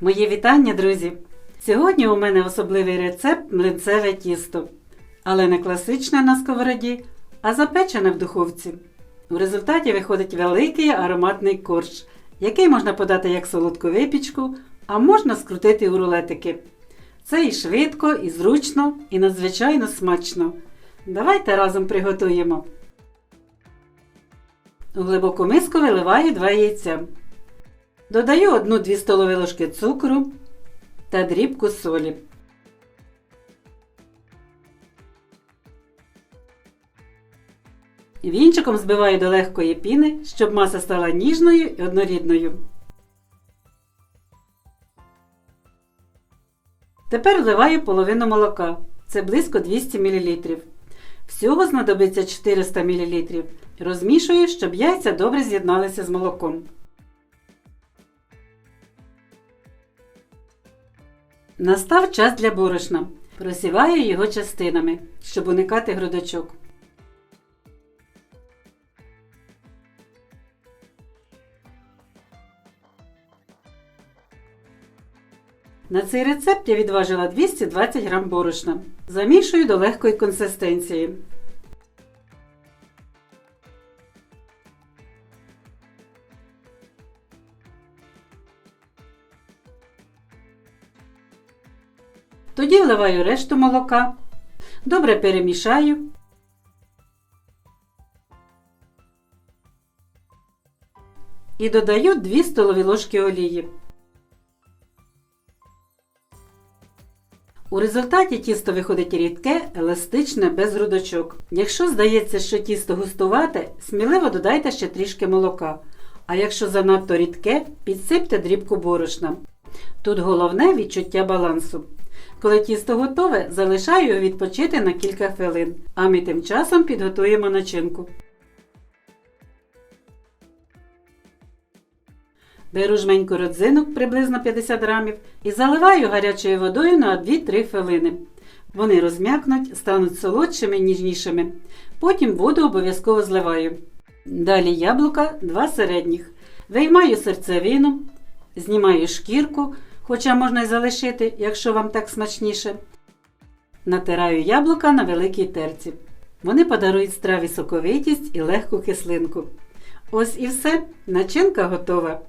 Мої вітання, друзі! Сьогодні у мене особливий рецепт млинцеве тісто, але не класичне на сковороді, а запечене в духовці. У результаті виходить великий ароматний корж, який можна подати як солодку випічку, а можна скрутити у рулетики. Це і швидко, і зручно, і надзвичайно смачно. Давайте разом приготуємо. У глибоку миску виливаю 2 яйця. Додаю 1-2 столові ложки цукру та дрібку солі. Вінчиком збиваю до легкої піни, щоб маса стала ніжною і однорідною. Тепер вливаю половину молока. Це близько 200 мл. Всього знадобиться 400 мл. Розмішую, щоб яйця добре з'єдналися з молоком. Настав час для борошна. Просіваю його частинами, щоб уникати грудочок. На цей рецепт я відважила 220 г борошна. Замішую до легкої консистенції. Тоді вливаю решту молока. Добре перемішаю. І додаю 2 столові ложки олії. У результаті тісто виходить рідке, еластичне, без грудочок. Якщо здається, що тісто густувате, сміливо додайте ще трішки молока. А якщо занадто рідке, підсипте дрібку борошна. Тут головне відчуття балансу. Коли тісто готове, залишаю його відпочити на кілька хвилин, а ми тим часом підготуємо начинку. Беру жменьку родзинок приблизно 50 грамів і заливаю гарячою водою на 2-3 хвилини. Вони розм'якнуть, стануть солодшими, ніжнішими. Потім воду обов'язково зливаю. Далі яблука 2 середніх. Виймаю серцевину, знімаю шкірку, хоча можна й залишити, якщо вам так смачніше. Натираю яблука на великій терці. Вони подарують страві соковитість і легку кислинку. Ось і все, начинка готова.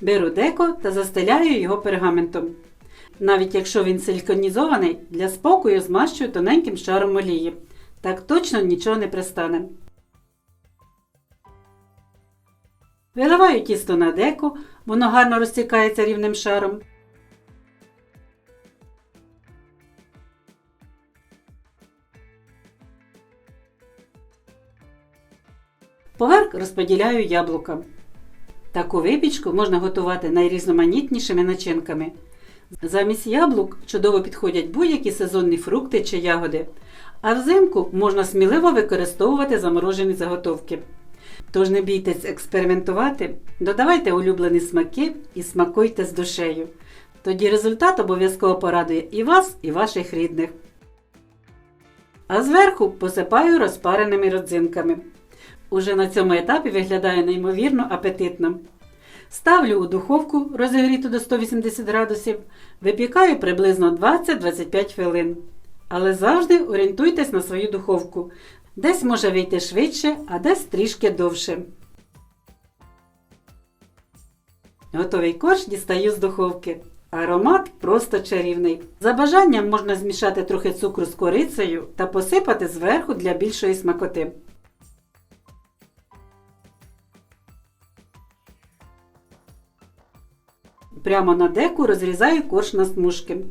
Беру деко та застеляю його пергаментом. Навіть якщо він силіконізований, для спокою змащую тоненьким шаром олії. Так точно нічого не пристане. Виливаю тісто на деко, воно гарно розтікається рівним шаром. Поверх розподіляю яблука. Таку випічку можна готувати найрізноманітнішими начинками. Замість яблук чудово підходять будь-які сезонні фрукти чи ягоди, а взимку можна сміливо використовувати заморожені заготовки. Тож не бійтесь експериментувати, додавайте улюблені смаки і смакуйте з душею. Тоді результат обов'язково порадує і вас, і ваших рідних. А зверху посипаю розпареними родзинками. Уже на цьому етапі виглядає неймовірно апетитно. Ставлю у духовку, розігріту до 180 градусів, випікаю приблизно 20-25 хвилин. Але завжди орієнтуйтесь на свою духовку. Десь може вийти швидше, а десь трішки довше. Готовий корж дістаю з духовки. Аромат просто чарівний. За бажанням можна змішати трохи цукру з корицею та посипати зверху для більшої смакоти. Прямо на деку розрізаю корж на смужки.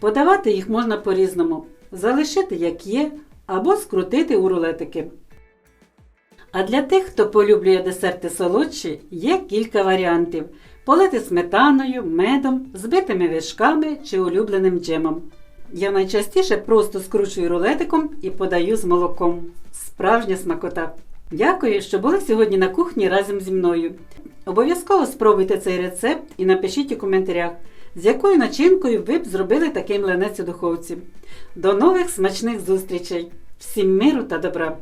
Подавати їх можна по-різному. Залишити як є, або скрутити у рулетики. А для тих, хто полюблює десерти солодші, є кілька варіантів: полити сметаною, медом, збитими вишками чи улюбленим джемом. Я найчастіше просто скручую рулетиком і подаю з молоком. Справжня смакота! Дякую, що були сьогодні на кухні разом зі мною. Обов'язково спробуйте цей рецепт і напишіть у коментарях, з якою начинкою ви б зробили такий млинець у духовці. До нових смачних зустрічей! Всім миру та добра!